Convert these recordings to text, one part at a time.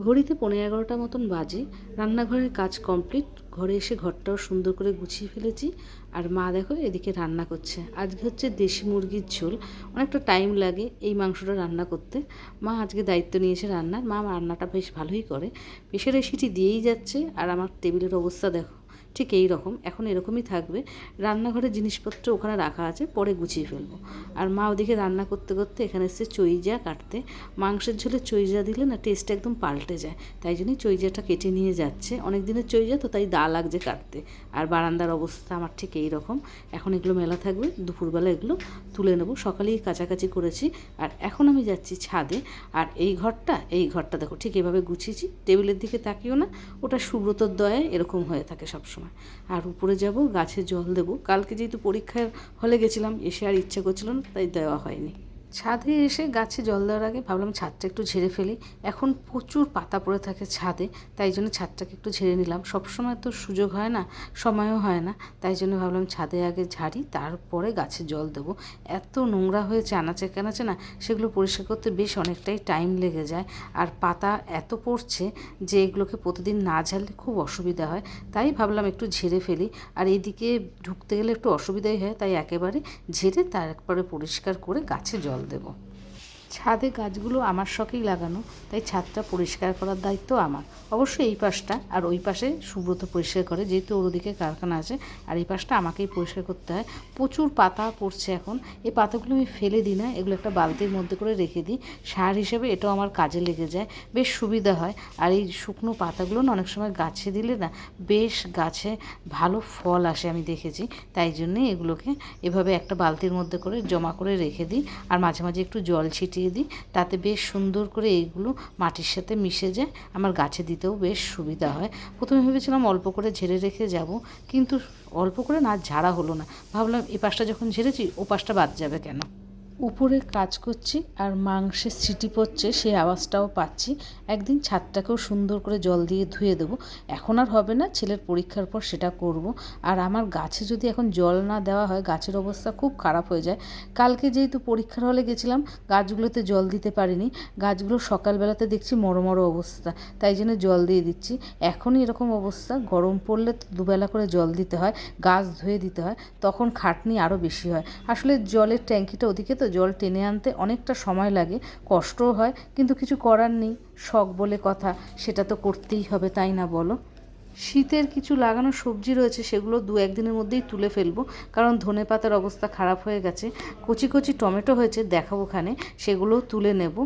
ঘড়িতে পনেরো এগারোটা মতন বাজে। রান্নাঘরের কাজ কমপ্লিট। ঘরে এসে ঘরটাও সুন্দর করে গুছিয়ে ফেলেছি। আর মা দেখো এদিকে রান্না করছে। আজকে হচ্ছে দেশি মুরগির ঝোল। অনেকটা টাইম লাগে এই মাংসটা রান্না করতে। মা আজকে দায়িত্ব নিয়েছে রান্নার। মা রান্নাটা বেশ ভালোই করে। প্রেশারের সিটি দিয়েই যাচ্ছে। আর আমার টেবিলের অবস্থা দেখো। ঠিক এই রকম, এখন এরকমই থাকবে। রান্নাঘরের জিনিসপত্র ওখানে রাখা আছে, পরে গুছিয়ে ফেলব। আর মা ওদিকে রান্না করতে করতে এখানে এসছে চইজা কাটতে। মাংসের ঝোলে চইজা দিলে না টেস্ট একদম পাল্টে যায়। তাই জন্যই চইজাটা কেটে নিয়ে যাচ্ছে। অনেক দিনের চইজা তো, তাই দা লাগছে কাটতে। আর বারান্দার অবস্থা আমার ঠিক এই রকম। এখন এগুলো মেলা থাকবে, দুপুরবেলা এগুলো তুলে নেব। সকালেই কাছাকাছি করেছি। আর এখন আমি যাচ্ছি ছাদে। আর এই ঘরটা এই ঘরটা দেখো, ঠিক এভাবে গুছিয়েছি। টেবিলের দিকে তাকিও না, ওটা সুব্রতর দয়ায় এরকম হয়ে থাকে সবসময়। আর উপরে যাব, গাছে জল দেবো। কালকে যেহেতু পরীক্ষার হলে গেছিলাম, এসে আর ইচ্ছা করছিল না, তাই দেওয়া হয়নি। ছাদে এসে গাছে জল দেওয়ার আগে ভাবলাম ছাদটা একটু ঝেড়ে ফেলি। এখন প্রচুর পাতা পড়ে থাকে ছাদে, তাই জন্য ছাদটাকে একটু ঝেড়ে নিলাম। সবসময় তো সুযোগ হয় না, সময়ও হয় না, তাই জন্য ভাবলাম ছাদে আগে ঝাড়ি, তারপরে গাছে জল দেবো। এত নোংরা হয়েছে আনাচে কানাচে না, সেগুলো পরিষ্কার করতে বেশ অনেকটাই টাইম লেগে যায়। আর পাতা এত পড়ছে যে এগুলোকে প্রতিদিন না ঝাড়লে খুব অসুবিধা হয়, তাই ভাবলাম একটু ঝেড়ে ফেলি। আর এদিকে ঢুকতে গেলে একটু অসুবিধাই হয়, তাই একেবারে ঝেড়ে তারপরে পরিষ্কার করে গাছে জল দেবো। ছাদে গাছগুলো আমার শখেই লাগানো, তাই ছাদটা পরিষ্কার করার দায়িত্ব আমার। অবশ্যই এই পাশটা আর ওই পাশে সুব্রত পরিষ্কার করে, যেহেতু ওর ওদিকে কারখানা আছে, আর এই পাশটা আমাকেই পরিষ্কার করতে হয়। প্রচুর পাতা পড়ছে এখন। এই পাতাগুলো আমি ফেলে দিই না, এগুলো একটা বালতির মধ্যে করে রেখে দিই। সার হিসেবে এটাও আমার কাজে লেগে যায়। বেশ সুবিধা হয়। আর এই শুকনো পাতাগুলো না অনেক সময় গাছে দিলে না, বেশ গাছে ভালো ফল আসে আমি দেখেছি। তাই জন্যে এগুলোকে এভাবে একটা বালতির মধ্যে করে জমা করে রেখে দিই। আর মাঝে মাঝে একটু জল ছিটিয়ে দিই, তাতে বেশ সুন্দর করে এইগুলো মাটির সাথে মিশে যায়। আমার গাছে দিতেও বেশ সুবিধা হয়। প্রথমে ভেবেছিলাম অল্প করে ঝেড়ে রেখে যাব, কিন্তু অল্প করে না, ঝাড়া হলো না। ভাবলাম এ পাশটা যখন ঝেড়েছি, ও পাশটা বাদ যাবে কেন? উপরে কাজ করছি আর মাংসের সিটি পড়ছে সেই আওয়াজটাও পাচ্ছি। একদিন ছাদটাকেও সুন্দর করে জল দিয়ে ধুয়ে দেবো। এখন আর হবে না, ছেলের পরীক্ষার পর সেটা করব। আর আমার গাছে যদি এখন জল না দেওয়া হয়, গাছের অবস্থা খুব খারাপ হয়ে যায়। কালকে যেহেতু পরীক্ষার হলে গেছিলাম, গাছগুলোতে জল দিতে পারিনি। গাছগুলো সকালবেলাতে দেখছি মরো মরো অবস্থা, তাই জন্য জল দিয়ে দিচ্ছি। এখনই এরকম অবস্থা, গরম পড়লে তো দুবেলা করে জল দিতে হয়, গাছ ধুয়ে দিতে হয়, তখন খাটনি আরও বেশি হয়। আসলে জলের ট্যাঙ্কিটা ওদিকে তো জল টেনে আনতে অনেকটা সময় লাগে, কষ্টও হয়, কিন্তু কিছু করার নেই, শখ বলে কথা, সেটা তো করতেই হবে, তাই না বলো? শীতের কিছু লাগানো সবজি রয়েছে, সেগুলো দু একদিনের মধ্যেই তুলে ফেলব, কারণ ধনে পাতার অবস্থা খারাপ হয়ে গেছে, কচি কচি টমেটো হয়েছে, দেখাবো ওখানে সেগুলোও তুলে নেব।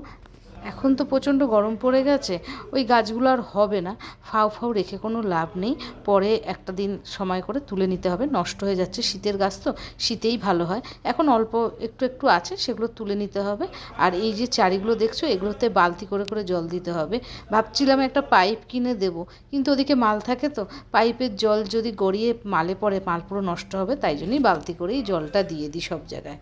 এখন তো প্রচণ্ড গরম পড়ে গেছে, ওই গাছগুলো আর হবে না। ফাউ ফাউ রেখে কোনো লাভ নেই, পরে একটা দিন সময় করে তুলে নিতে হবে, নষ্ট হয়ে যাচ্ছে শীতের গাছ তো, শীতেই ভালো হয়। এখন অল্প একটু একটু আছে, সেগুলো তুলে নিতে হবে। আর এই যে চারিগুলো দেখছ, এগুলোতে বালতি করে করে জল দিতে হবে। ভাবছিলাম একটা পাইপ কিনে দেব, কিন্তু ওদিকে মাল থাকে তো, পাইপের জল যদি গড়িয়ে মালে পড়ে, মাল পুরো নষ্ট হবে, তাই জন্যই বালতি করেই জলটা দিয়ে দিই সব জায়গায়।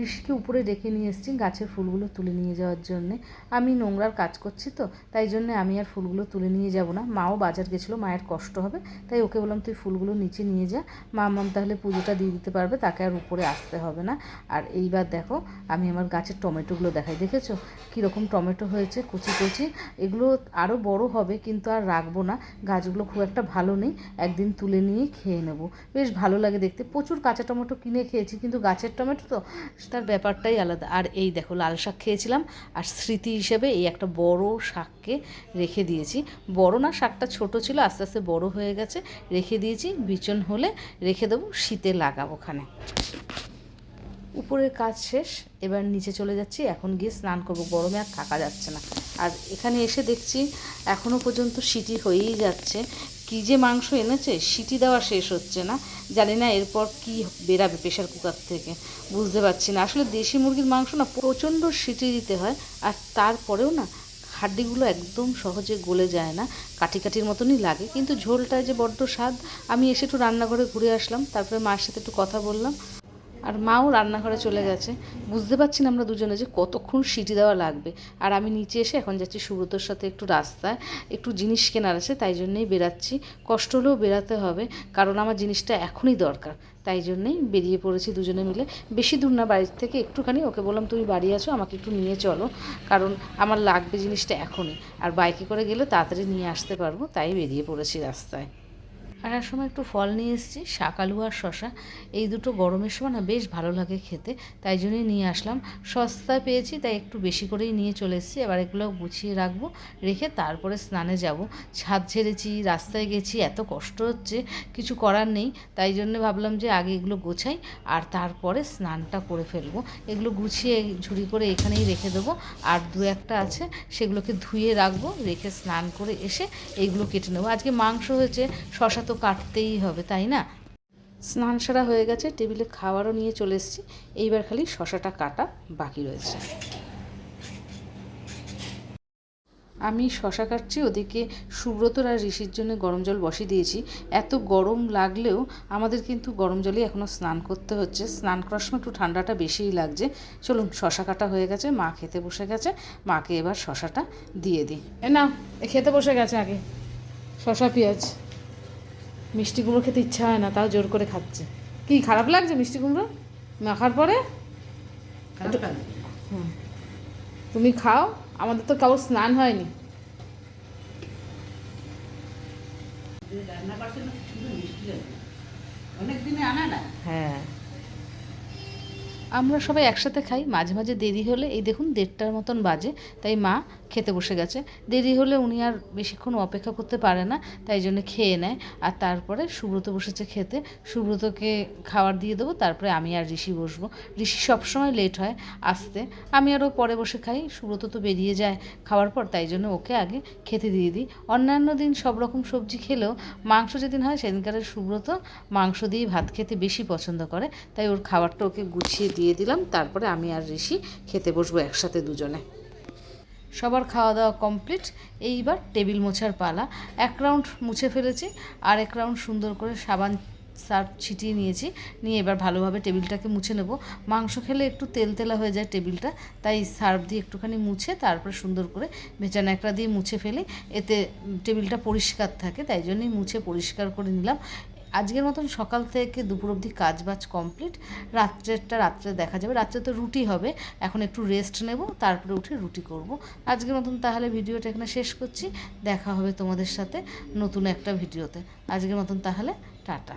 ঋষিকে উপরে ডেকে নিয়ে এসেছি গাছের ফুলগুলো তুলে নিয়ে যাওয়ার জন্যে। আমি নোংরার কাজ করছি তো, তাই জন্য আমি আর ফুলগুলো তুলে নিয়ে যাব না। মাও বাজার গেছিল, মায়ের কষ্ট হবে, তাই ওকে বললাম, তুই ফুলগুলো নিচে নিয়ে যা। মা মাম তাহলে পুজোটা দিয়ে দিতে পারবে, তাকে আর উপরে আসতে হবে না। আর এইবার দেখো, আমি আমার গাছের টমেটোগুলো দেখাই, দেখেছ? কীরকম টমেটো হয়েছে, কুচি কুচি। এগুলো আরও বড় হবে, কিন্তু আর রাখব না। গাছগুলো খুব একটা ভালো নেই। একদিন তুলে নিয়ে খেয়ে নেব। বেশ ভালো লাগে দেখতে। প্রচুর কাঁচা টমেটো কিনে খেয়েছি, কিন্তু গাছের টমেটো তো তার ব্যাপারটাই আলাদা। আর এই দেখো, লাল শাক খেয়েছিলাম, আর স্মৃতি হিসেবে এই একটা বড় শাককে রেখে দিয়েছি। বড় না, শাকটা ছোট ছিল, আস্তে আস্তে বড় হয়ে গেছে, রেখে দিয়েছি, বিচন হলে রেখে দেবো, শীতে লাগাবো ওখানে। উপরের কাজ শেষ, এবার নিচে চলে যাচ্ছি, এখন গিয়ে স্নান করব, গরমে আর থাকা যাচ্ছে না। আর এখানে এসে দেখছি এখনও পর্যন্ত সিটি হয়েই যাচ্ছে কী যে মাংস এনেছে, সিটি দেওয়া শেষ হচ্ছে না। জানি না এরপর কি বেরাবে প্রেশার কুকার থেকে। বুঝতে পারছি না। আসলে দেশি মুরগির মাংস না প্রচণ্ড সিটি দিতে হয়, আর তারপরেও না হাড্ডিগুলো একদম সহজে গলে যায় না। কাঠি কাঠির মতনই লাগে। কিন্তু ঝোলটা যে বড্ড স্বাদ, আমি এসে একটু রান্নাঘরে ঘুরে আসলাম। তারপরে মার সাথে একটু কথা বললাম। আর মাও রান্নাঘরে চলে গেছে। বুঝতে পারছি না আমরা দুজনে যে কতক্ষণ সিটি দেওয়া লাগবে। আর আমি নিচে এসে এখন যাচ্ছি সুব্রতর সাথে একটু রাস্তায়। একটু জিনিস কেনার আছে, তাই জন্যেই বেরাচ্ছি। কষ্ট হলেও বেরাতে হবে, কারণ আমার জিনিসটা এখনই দরকার। তাই জন্যেই বেরিয়ে পড়েছি দুজনে মিলে। বেশি দূর না, বাড়ির থেকে একটুখানি। ওকে বললাম, তুমি বাড়ি আছো, আমাকে একটু নিয়ে চলো। কারণ আমার লাগবে জিনিসটা এখনই। আর বাইকে করে গেলে তাড়াতাড়ি নিয়ে আসতে পারব, তাই বেরিয়ে পড়েছি রাস্তায়। আসার সময় একটু ফল নিয়ে এসেছি শাকালু আর শশা এই দুটো গরমের সময় না বেশ ভালো লাগে খেতে, তাই জন্যই নিয়ে আসলাম। সস্তায় পেয়েছি, তাই একটু বেশি করেই নিয়ে চলে এসেছি। এবার এগুলো গুছিয়ে রাখব, রেখে তারপরে স্নানে যাব। ছাদ ঝেড়েছি, রাস্তায় গেছি, এত কষ্ট হচ্ছে, কিছু করার নেই। তাই জন্য ভাবলাম যে আগে এগুলো গোছাই, আর তারপরে স্নানটা করে ফেলব। এগুলো গুছিয়ে ঝুড়ি করে এখানেই রেখে দেবো। আর দু একটা আছে, সেগুলোকে ধুয়ে রাখব, রেখে স্নান করে এসে এইগুলো কেটে নেব। আজকে মাংস হয়েছে শশা তো কাটতেই হবে, তাই না? স্নান সারা হয়ে গেছে, টেবিলে খাবারও নিয়ে চলে এসেছি। এইবার খালি শশাটা কাটা বাকি রয়েছে। আমি শশা কাটছি, ওদিকে সুব্রতর আর ঋষির জন্য গরম জল বসিয়ে দিয়েছি। এত গরম লাগলেও আমাদের কিন্তু গরম জলে এখনও স্নান করতে হচ্ছে। স্নান করার সময় একটু ঠান্ডাটা বেশিই লাগছে। চলুন, শশা কাটা হয়ে গেছে, মা খেতে বসে গেছে। মাকে এবার শশাটা দিয়ে দিই। না খেতে বসে গেছে আগে। শশা, পেঁয়াজ। মিষ্টি কুমড়ো খেতে ইচ্ছা হয় না তাও জোর করে খাচ্ছে। কি খারাপ লাগছে মিষ্টি কুমড়ো মাখার পরে? হুম। তুমি খাও আমাদের তো কারোর স্নান হয়নি। হ্যাঁ। আমরা সবাই একসাথে খাই মাঝে মাঝে দেরি হলে এই দেখুন দেড়টার মতন বাজে তাই মা খেতে বসে গেছে। দেরি হলে উনি আর বেশিক্ষণ অপেক্ষা করতে পারে না, তাই জন্য খেয়ে নেয়। আর তারপরে সুব্রত বসেছে খেতে। সুব্রতকে খাবার দিয়ে দেবো, তারপরে আমি আর ঋষি বসবো। ঋষি সবসময় লেট হয়, আসতে। আমি আরও পরে বসে খাই। সুব্রত তো বেরিয়ে যায় খাওয়ার পর, তাই জন্য ওকে আগে খেতে দিয়ে দিই। অন্যান্য দিন সব রকম সবজি খেলেও মাংস যেদিন হয়, সেদিনকার সুব্রত মাংস দিয়ে ভাত খেতে বেশি পছন্দ করে। তাই ওর খাবারটা ওকে গুছিয়ে দিয়ে দিলাম। তারপরে আমি আর ঋষি খেতে বসবো একসাথে দুজনে। সবার খাওয়া দাওয়া কমপ্লিট। এইবার টেবিল মোছার পালা। এক রাউন্ড মুছে ফেলেছি, আর এক রাউন্ড সুন্দর করে সাবান সার্ফ ছিটিয়ে নিয়েছি। নিয়ে এবার ভালোভাবে টেবিলটাকে মুছে নেব। মাংস খেলে একটু তেল তেলা হয়ে যায় টেবিলটা, তাই সার্ফ দিয়ে একটুখানি মুছে তারপরে সুন্দর করে ভেজা ন্যাকড়া দিয়ে মুছে ফেলি। এতে টেবিলটা পরিষ্কার থাকে, তাই জন্যই মুছে পরিষ্কার করে নিলাম। আজকের মতন সকাল থেকে দুপুর অবধি কাজ বাজ কমপ্লিট রাত্রেরটা রাত্রে দেখা যাবে। রাত্রে তো রুটি হবে। এখন একটু রেস্ট নেব, তারপরে উঠে রুটি করব। আজকের মতন তাহলে ভিডিওটা এখানে শেষ করছি। দেখা হবে তোমাদের সাথে নতুন একটা ভিডিওতে। আজকের মতন তাহলে টাটা।